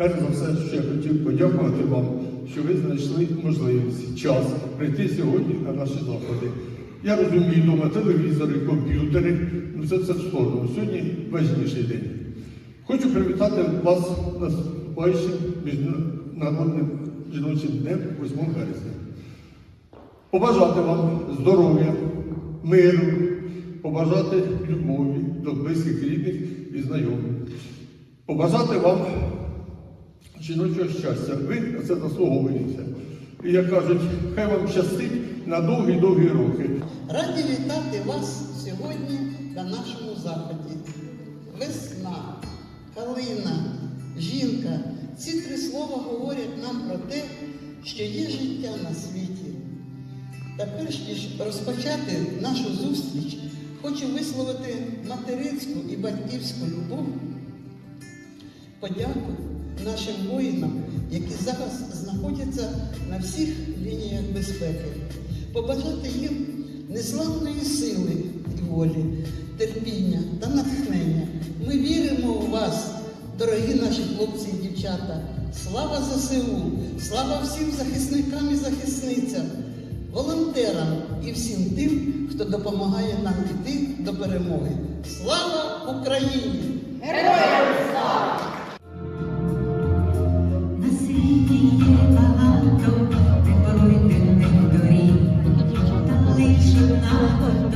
Перш за все, що я хотів подякувати вам, що ви знайшли можливість, час прийти сьогодні на наші заходи. Я розумію, дома телевізори, комп'ютери, ну це все в сторону. Сьогодні важніший день. Хочу привітати вас з наступаючим міжнародним жіночим днем 8 березня. Побажати вам здоров'я, миру, побажати любові до близьких рідних і знайомих. Побажати вам жіночого щастя. Ви на це заслуговуєте. І як кажуть, хай вам щастить на довгі-довгі роки. Раді вітати вас сьогодні на нашому заході. Весна, калина, жінка. Ці три слова говорять нам про те, що є життя на світі. Та перш ніж розпочати нашу зустріч, хочу висловити материнську і батьківську любов, подяку нашим воїнам, які зараз знаходяться на всіх лініях безпеки, побажати їм незламної сили і волі, терпіння та натхнення. Ми віримо у вас, дорогі наші хлопці і дівчата. Слава ЗСУ! Слава всім захисникам і захисницям, волонтерам і всім тим, хто допомагає нам йти до перемоги. Слава Україні! Героям! 여러분.